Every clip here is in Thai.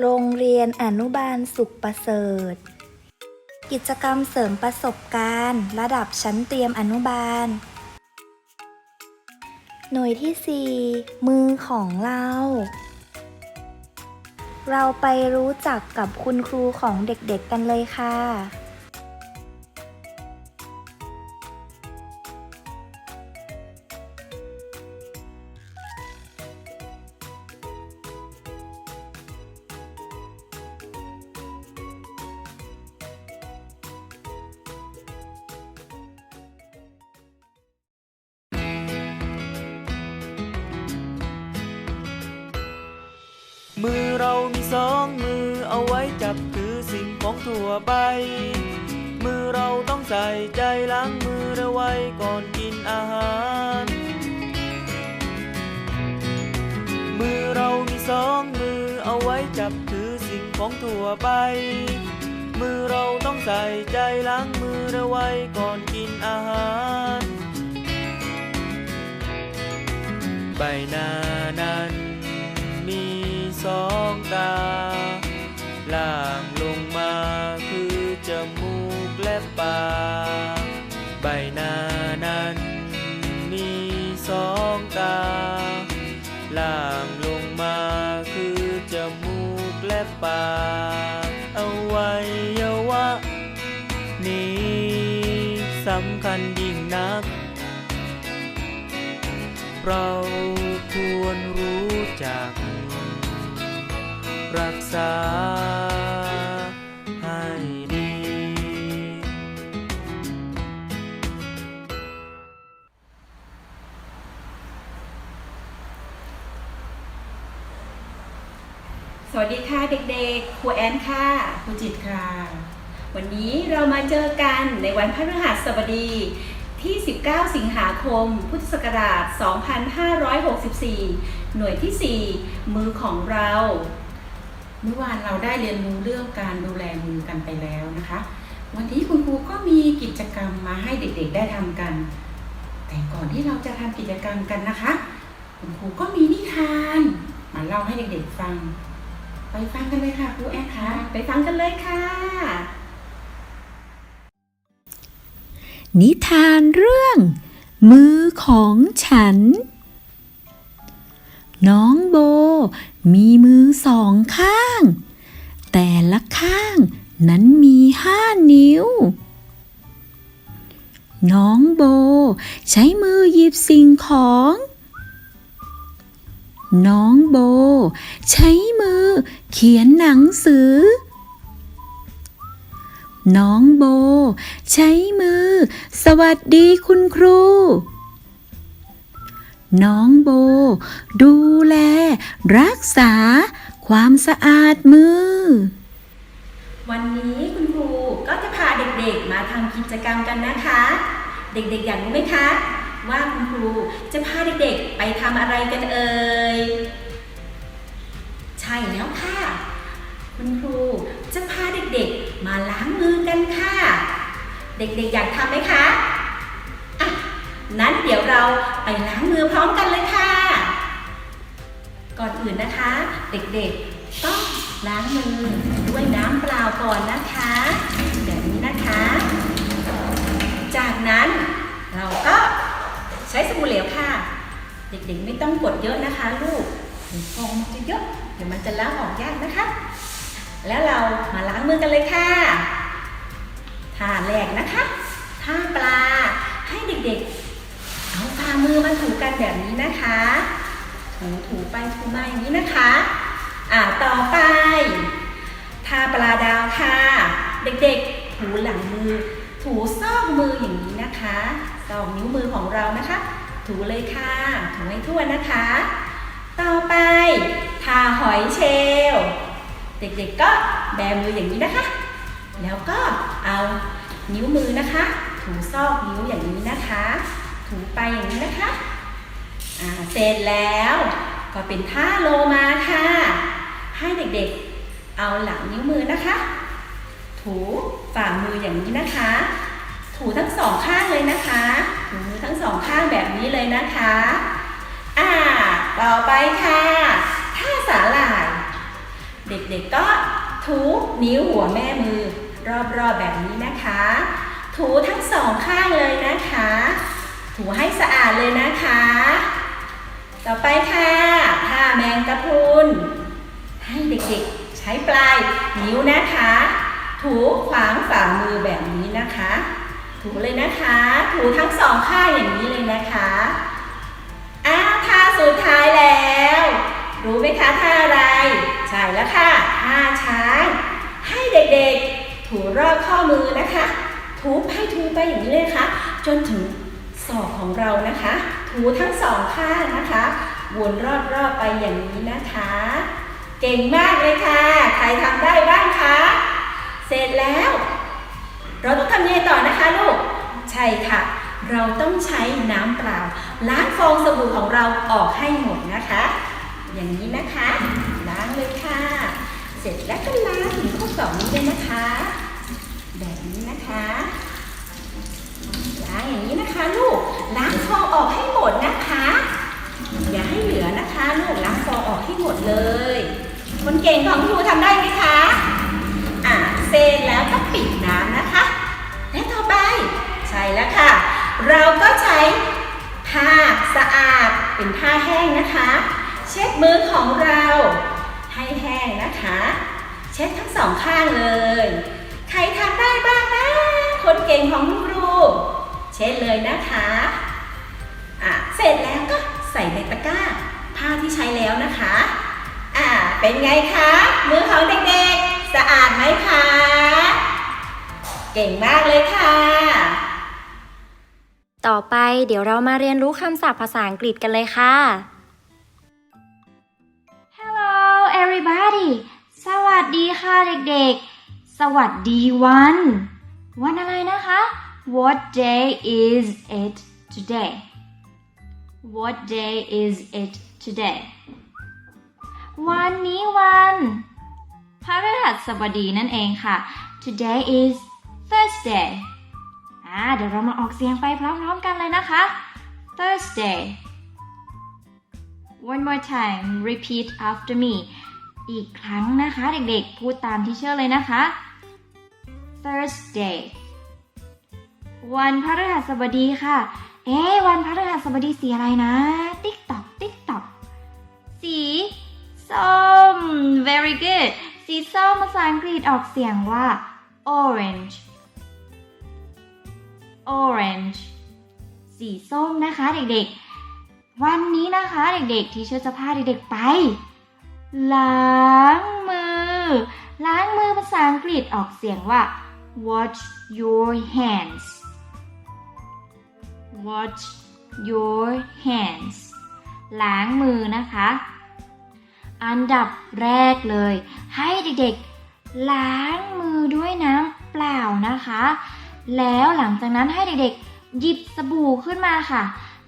โรงเรียนอนุบาลสุขประเสริฐ กิจกรรมเสริมประสบการณ์ ระดับชั้นเตรียมอนุบาล หน่วยที่ 4 มือของเรา เราไปรู้จักกับคุณครูของเด็กๆกันเลยค่ะ มือเรามีสองมือเอาไว้จับถือสิ่งของทั่วไป มือเราต้องใส่ใจล้างมือระไว้ก่อนกินอาหาร มือเรามีสองมือเอาไว้จับถือสิ่งของทั่วไป มือเราต้องใส่ใจล้างมือระไว้ก่อนกินอาหารใบหน้านั้น เราควรรู้จัก รักษาให้ดี สวัสดีค่ะเด็กๆ ครูแอนค่ะ ครูจิตค่ะ วันนี้เรามาเจอกันในวันพฤหัสบดี ที่ 19 สิงหาคม พุทธศักราช 2564 หน่วยที่ 4 มือของเรา เมื่อวานเราได้เรียนรู้เรื่องการดูแลมือกันไปแล้วนะคะ วันนี้คุณครูก็มีกิจกรรมมาให้เด็กๆได้ทำกัน แต่ก่อนที่เราจะทำกิจกรรมกันนะคะ คุณครูก็มีนิทานมาเล่าให้เด็กๆฟัง ไปฟังกันเลยค่ะครูแอนคะ ไปฟังกันเลยค่ะ นิทานเรื่อง มือของฉัน น้องโบ มีมือสองข้าง แต่ละข้างนั้นมีห้านิ้ว น้องโบ ใช้มือหยิบสิ่งของ น้องโบ ใช้มือเขียนหนังสือ น้องโบ ใช้มือ สวัสดีคุณครู น้องโบ ดูแล รักษา ความสะอาดมือ วันนี้คุณครูก็จะพาเด็กๆมาทำกิจกรรมกันนะคะ เด็กๆอยากรู้ไหมคะ ว่าคุณครูจะพาเด็กๆไปทำอะไรกันเอ่ยใช่แล้วค่ะ คุณครูจะพาเด็กๆ มาล้างมือกันค่ะ เด็กๆอยากทำไหมคะอะนั้นเดี๋ยวเราไปล้างมือพร้อมกันเลยค่ะ ก่อนอื่นนะคะ เด็กๆต้องล้างมือด้วยน้ำเปล่าก่อนนะคะแบบนี้นะคะ จากนั้นเราก็ใช้สบู่เหลวค่ะ เด็กๆไม่ต้องกดเยอะนะคะ ลูกฟองมันจะเยอะเดี๋ยวมันจะล้างออกยากนะคะ แล้วเรามาล้างมือกันเลยค่ะท่าแรกนะคะท่าปลาให้เด็กๆ เอาฝ่ามือมาถูกันแบบนี้นะคะ ถูถูไปถูมาอย่างนี้นะคะ อ่าต่อไปท่าปลาดาวค่ะ เด็กๆ ถูหลังมือ ถูซอกมืออย่างนี้นะคะซอกนิ้วมือของเรานะคะ ถูเลยค่ะ ถูให้ทั่วนะคะ ต่อไปท่าหอยเชล เด็กๆก็แบมืออย่างนี้นะคะ แล้วก็เอานิ้วมือนะคะ ถูซอกนิ้วอย่างนี้นะคะ ถูไปอย่างนี้นะคะอ่าเสร็จแล้วก็เป็นท่าโลมาค่ะ ให้เด็กๆเอาหลังนิ้วมือนะคะ ถูฝ่ามืออย่างนี้นะคะ ถูทั้งสองข้างเลยนะคะ ถูมือทั้งสองข้างแบบนี้เลยนะคะ อ่า ต่อไปค่ะท่าสาหร่าย เด็กๆก็ถูนิ้วหัวแม่มือ รอบๆแบบนี้นะคะ ถูทั้งสองข้างเลยนะคะ ถูให้สะอาดเลยนะคะ ต่อไปค่ะผ้าแมงกะพรุนให้เด็กๆใช้ปลายนิ้วนะคะ ถูขวางฝ่ามือแบบนี้นะคะ ถูเลยนะคะ ถูทั้งสองข้างอย่างนี้เลยนะคะอ่าท่าสุดท้ายแล้ว รู้ไหมคะท่าอะไร ช่แล้วค่ะท่าช้าง ให้เด็กๆ ถูรอบข้อมือนะคะ ถูไปถูไปอย่างนี้เลยนะคะจนถึงศอกของเรานะคะ ถูทั้งสองข้างนะคะ วนรอบๆไปอย่างนี้นะคะ เก่งมากเลยค่ะ ใครทำได้บ้างคะ เสร็จแล้ว เราต้องทำยังไงต่อนะคะลูก ใช่ค่ะ เราต้องใช้น้ำเปล่าล้างฟองสบู่ของเราออกให้หมดนะคะ อย่างนี้นะคะ ล้างเลยค่ะ เสร็จแล้วก็ล้างถึงข้อสองนี้เลยนะคะ แบบนี้นะคะล้างอย่างนี้นะคะลูกล้างฟองออกให้หมดนะคะ อย่าให้เหลือนะคะลูกล้างฟองออกให้หมดเลย คนเก่งของครูทำได้ไหมคะอะเสร็จแล้วก็ปิดน้ำนะคะ และต่อไปใช่แล้วค่ะ เราก็ใช้ผ้าสะอาดเป็นผ้าแห้งนะคะ เช็ดมือของเรา ให้แห้งนะคะ เช็ดทั้งสองข้างเลย ใครทำได้บ้างนะ คนเก่งของคุณครูเช็ดเลยนะคะอะเสร็จแล้วก็ใส่ในตะกร้า ผ้าที่ใช้แล้วนะคะอ่าเป็นไงคะ มือของเด็กๆ สะอาดไหมคะ เก่งมากเลยค่ะ ต่อไปเดี๋ยวเรามาเรียนรู้คำศัพท์ภาษาอังกฤษกันเลยค่ะ everybody สวัสดีค่ะเด็กๆ สวัสดีวัน วันอะไรนะคะ What day is it today What day is it today วันนี้วันพฤหัสบดีนั่นเองค่ะ Today is Thursday อ่าเดี๋ยวเรามาออกเสียงไปพร้อมๆกันเลยนะคะ Thursday One more time repeat after me อีกครั้งนะคะเด็กๆ พูดตามที่เชื่อเลยนะคะ Thursday วันพฤหัสบดีค่ะ เอ๊วันพฤหัสบดีสีอะไรนะ ติ๊กตอกติ๊กตอกสีส้ม very good สีส้มภาษาอังกฤษออกเสียงว่า orange orange สีส้มนะคะเด็กๆ วันนี้นะคะเด็กๆที่เชื่อจะพาเด็กๆไป ล้างมือ ล้างมือภาษาอังกฤษออกเสียงว่า wash your hands wash your hands ล้างมือนะคะ อันดับแรกเลย ให้เด็กๆ ล้างมือด้วยน้ำเปล่านะคะ แล้วหลังจากนั้นให้เด็กๆ หยิบสบู่ขึ้นมาค่ะ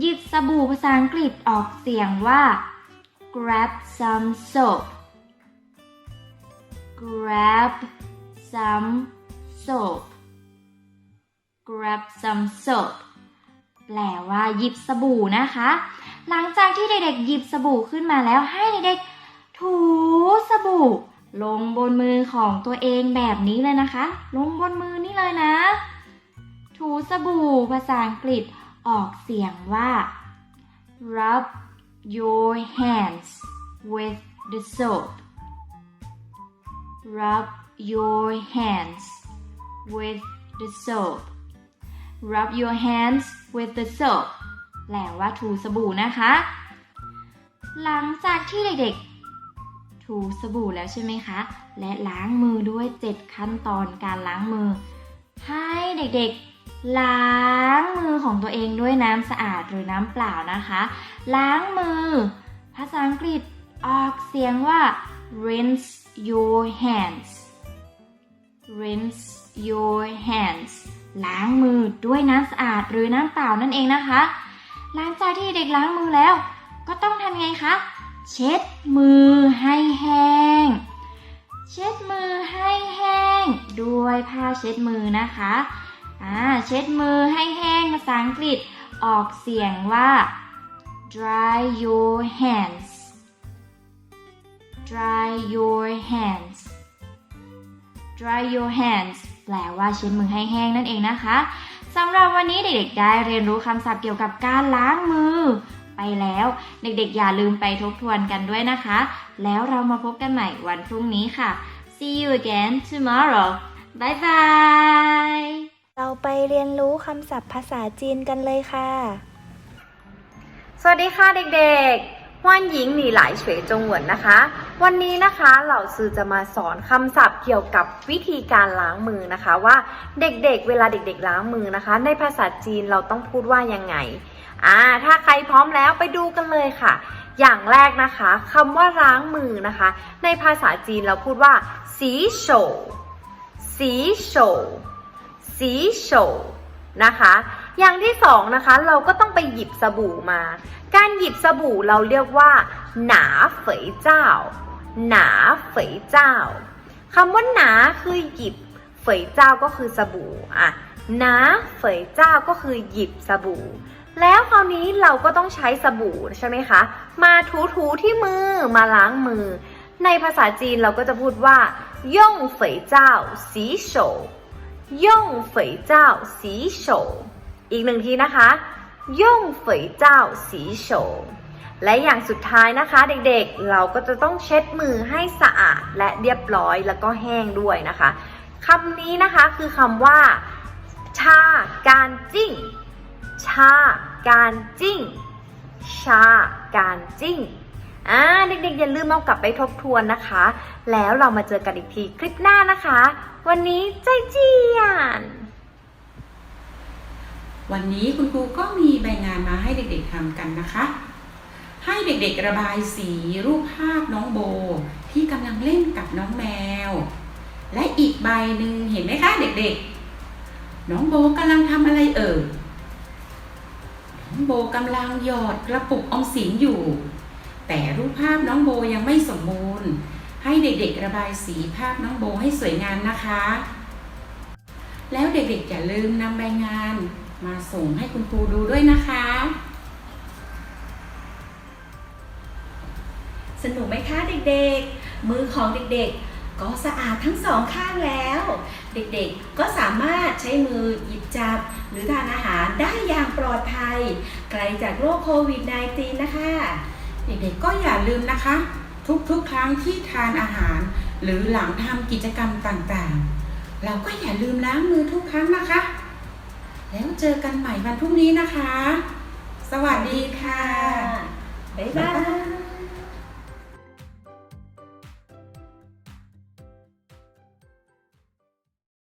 หยิบสบู่ภาษาอังกฤษออกเสียงว่า grab some soap grab some soap grab some soap แปลว่าหยิบสบู่นะคะ หลังจากที่เด็กๆหยิบสบู่ขึ้นมาแล้วให้เด็กๆถูสบู่ ลงบนมือของตัวเองแบบนี้เลยนะคะ ลงบนมือนี่เลยนะ ถูสบู่ภาษาอังกฤษออกเสียงว่า rub your hands with the soap rub your hands with the soap rub your hands with the soap แปลว่าถูสบู่นะคะ หลังจากที่เด็กๆ ถูสบู่แล้วใช่ไหมคะ และล้างมือด้วย 7 ขั้นตอนการล้างมือ ให้เด็กๆ ล้างมือของตัวเองด้วยน้ำสะอาดหรือน้ำเปล่านะคะ ล้างมือ ภาษาอังกฤษออกเสียงว่า rinse your hands rinse your hands ล้างมือด้วยน้ำสะอาดหรือน้ำเปล่านั่นเองนะคะ หลังจากที่เด็กล้างมือแล้ว ก็ต้องทำไงคะ เช็ดมือให้แห้ง เช็ดมือให้แห้ง ด้วยผ้าเช็ดมือนะคะ อ่าเช็ดมือให้แห้งภาษาอังกฤษออกเสียงว่า dry your hands dry your hands dry your hands แปลว่าเช็ดมือให้แห้งนั่นเองนะคะสำหรับวันนี้เด็กๆได้เรียนรู้คำศัพท์เกี่ยวกับการล้างมือ ไปแล้ว เด็กๆอย่าลืมไปทบทวนกันด้วยนะคะ แล้วเรามาพบกันใหม่วันพรุ่งนี้ค่ะ see you again tomorrow bye bye เราไปเรียนรู้คำศัพท์ภาษาจีนกันเลยค่ะ สวัสดีค่ะเด็กๆว่านหญิงหนีหลายเฉวยจงเหวินนะคะ วันนี้นะคะเหล่าซือจะมาสอนคำศัพท์เกี่ยวกับวิธีการล้างมือนะคะว่าเด็กๆ เวลาเด็กๆ ล้างมือนะคะ ในภาษาจีนเราต้องพูดว่ายังไง อ่า ถ้าใครพร้อมแล้วไปดูกันเลยค่ะ อย่างแรกนะคะคำว่าล้างมือนะคะ ในภาษาจีนเราพูดว่าสีโฉสีโฉ สีโฉนะคะ อย่างที่สองนะคะ เราก็ต้องไปหยิบสบู่มา การหยิบสบู่เราเรียกว่า หนาเฝยเจ้า หนาเฝยเจ้าคำว่าหนาคือหยิบ เฝยเจ้าก็คือสบู่อะหนาเฝยเจ้าก็คือหยิบสบู่ แล้วคราวนี้เราก็ต้องใช้สบู่ใช่ไหมคะ มาถูๆที่มือมาล้างมือ ในภาษาจีนเราก็จะพูดว่าย่งเฝยเจ้าสีโฉ ย่งเฝยเจ้าสีโฉอีกหนึ่งทีนะคะย่งเฝยเจ้าสีโฉและอย่างสุดท้ายนะคะเด็กๆ เราก็จะต้องเช็ดมือให้สะอาดและเรียบร้อยแล้วก็แห้งด้วยนะคะคำนี้นะคะคือคำว่า ชาการจิ้ง ชาการจิ้ง ชาการจิ้งอ่าเด็กๆ อย่าลืมเอากลับไปทบทวนนะคะ แล้วเรามาเจอกันอีกทีคลิปหน้านะคะ วันนี้ใจเจียน วันนี้คุณครูก็มีใบงานมาให้เด็กๆทำกันนะคะ ให้เด็กๆระบายสีรูปภาพน้องโบ ที่กำลังเล่นกับน้องแมว และอีกใบหนึ่งเห็นไหมคะเด็กๆ น้องโบกำลังทำอะไรเอ่ยน้องโบกำลังหยอดกระปุกออมสินอยู่ แต่รูปภาพน้องโบยังไม่สมบูรณ์ ให้เด็กๆระบายสีภาพน้องโบให้สวยงามนะคะ แล้วเด็กๆอย่าลืมนำใบงานมาส่งให้คุณครูดูด้วยนะคะ สนุกไหมคะเด็กๆ มือของเด็กๆ ก็สะอาดทั้งสองข้างแล้ว เด็กๆก็สามารถใช้มือหยิบจับ หรือทานอาหารได้อย่างปลอดภัย ไกลจากโรคโควิด -19 นะคะ เด็กๆก็อย่าลืมนะคะ ทุกๆครั้งที่ทานอาหาร หรือหลังทำกิจกรรมต่างๆ เราก็อย่าลืมล้างมือทุกครั้งนะคะ แล้วเจอกันใหม่วันพรุ่งนี้นะคะ สวัสดีค่ะ บ๊ายบาย